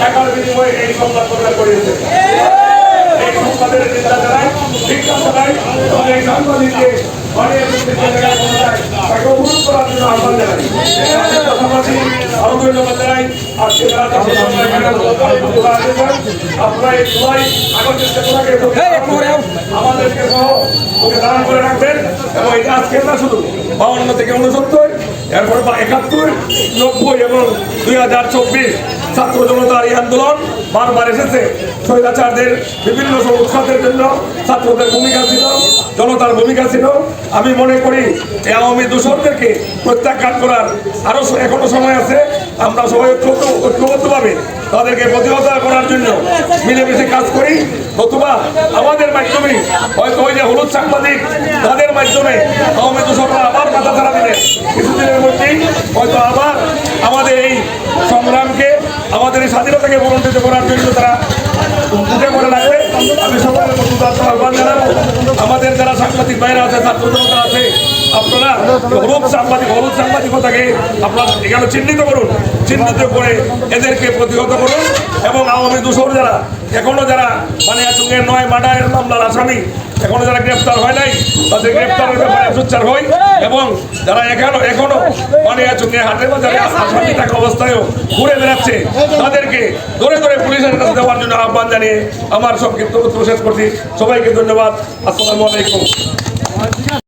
টাকার বিনিময়ে এই সংবাদ প্রচার করিয়েছে। এই সংবাদের চিন্তা এবং এই সাংবাদিককে দিতে তাকে অনুরোধ করার জন্য আহ্বান জানাই পাশাপাশি আরও ধন্যবাদ জানাই। আজকে যারা দেশে আপনারা এই সবাই আগের চেষ্টা করে আমাদেরকে সহ ওকে দাঁড়ান করে রাখবেন এবং এটা আজকে না শুধু বাউন্ন থেকে উনসত্তর এরপর বা একাত্তর নব্বই এবং দুই হাজার চব্বিশ। ছাত্র জনতার এই আন্দোলন বারবার এসেছে। স্বৈরাচারদের, বিভিন্ন উৎখাতের জন্য ছাত্রদের ভূমিকা ছিল, জনতার ভূমিকা ছিল। আমি মনে করি, এই আওয়ামী দূষণদেরকে প্রত্যাখ্যান করার আরও স- এখনও সময় আছে। আমরা সবাই ঐক্যবদ্ধ, ঐক্যবদ্ধভাবে তাদেরকে প্রতিহত করার জন্য মিলেমিশে কাজ করি। নতুবা আমাদের মাধ্যমে, হয়তো ওই যে হলুদ সাংবাদিক, তাদের মাধ্যমে আওয়ামী দূষণরা আবার মাথা ছাড়া দিলে। কিছুদিনের মধ্যেই হয়তো আবার আমাদের এই সংগ্রামকে আমাদের এই স্বাধীনতাকে বলন্তিত করার জন্য তারা উঠে পড়ে লাগবে। আমি সকলের তার আহ্বান জানাব। আমাদের যারা সাংবাদিক বাইরে আছে, তার জনতা আছে, আপনারা হলুদ সাংবাদিক হলুদ সাংবাদিকতাকে আপনারা এখানে চিহ্নিত করুন। চিহ্নিত করে এদেরকে প্রতিহত করুন। এবং আওয়ামী দূষণ যারা, এখনও যারা মানে সঙ্গে নয় মার্ডারের মামলার আসামি, এখনও যারা গ্রেপ্তার হয় নাই, তাদের গ্রেপ্তারের ব্যাপারে সোচ্চার হই এবং যারা এখনও এখনও মানে সঙ্গে হাটে বাজারে আসামি থাকা অবস্থায়ও ঘুরে বেড়াচ্ছে, তাদেরকে ধরে ধরে পুলিশের কাছে দেওয়ার জন্য আহ্বান জানিয়ে আমার সংক্ষিপ্ত শেষ করছি। সবাইকে ধন্যবাদ। আসসালামু আলাইকুম।